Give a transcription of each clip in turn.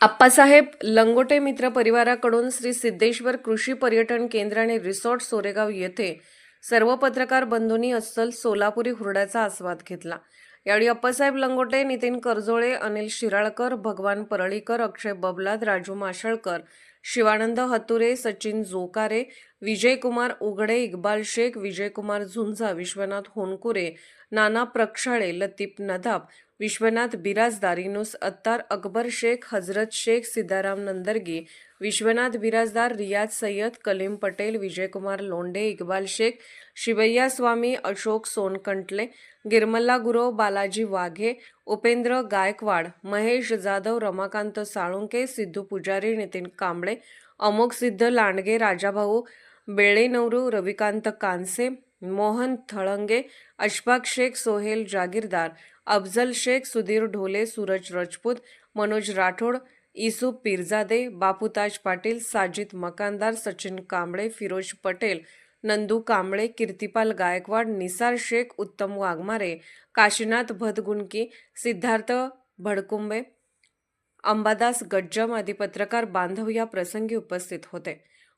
आप्पासाहेब लंगोटे मित्र परिवाराकडून श्री सिद्धेश्वर कृषी पर्यटन केंद्र आणि रिसॉर्ट सोरेगाव येथे सर्व पत्रकार बंधूंनी अस्सल सोलापुरी हुरड्याचा आस्वाद घेतला. यावेळी अप्पासाहेब लंगोटे नितीन करजोळे अनिल शिराळकर भगवान परळीकर अक्षय बबलाद राजू माशळकर शिवानंद हतुरे सचिन जोकारे विजयकुमार उघडे इक्बाल शेख विजयकुमार झुंजा विश्वनाथ होनकुरे नाना प्रक्षाळे लतीफ नदाब विश्वनाथ बिराजदार इनुस अत्तार अकबर शेख हजरत शेख सिद्धाराम नंदरगी विश्वनाथ बिराजदार रियाज सय्यद कलीम पटेल विजयकुमार लोंढे इक्बाल शेख शिवैया स्वामी अशोक सोनकंटले गिरमल्ला गुरो बालाजी वाघे उपेंद्र गायकवाड महेश जाधव रमाकांत साळुंके सिद्धू पुजारी नितीन कांबळे अमोक सिद्ध लांडगे राजाभाऊ बेळेनवरू रविकांत कानसे मोहन थळंगे अशफाक शेख सोहेल जागीरदार अफजल शेख सुधीर ढोले सूरज रजपूत मनोज राठोड इसू पिरजादे बापूताज पाटील साजिद मकानदार सचिन कांबळे फिरोज पटेल नंदू कांबळे कीर्तिपाल गायकवाड निसार शेख उत्तम वाघमारे काशीनाथ भदगुंडकी सिद्धार्थ भडकुंबे अंबादास गज्जम आदी पत्रकार बांधव या प्रसंगी उपस्थित होते.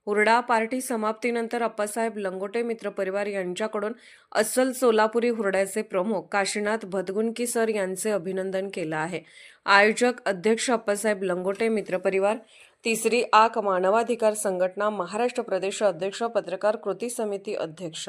हुरडा पार्टी समाप्तीनंतर अप्पासाहेब लंगोटे मित्र परिवार यांच्याकडून अस्सल सोलापुरी हुरड्याचे प्रमुख काशीनाथ भदगुंडकी सर यांचे अभिनंदन केलं आहे. आयोजक अध्यक्ष अप्पासाहेब लंगोटे मित्रपरिवार तिसरी आक मानवाधिकार संघटना महाराष्ट्र प्रदेश अध्यक्ष पत्रकार कृती समिती अध्यक्ष.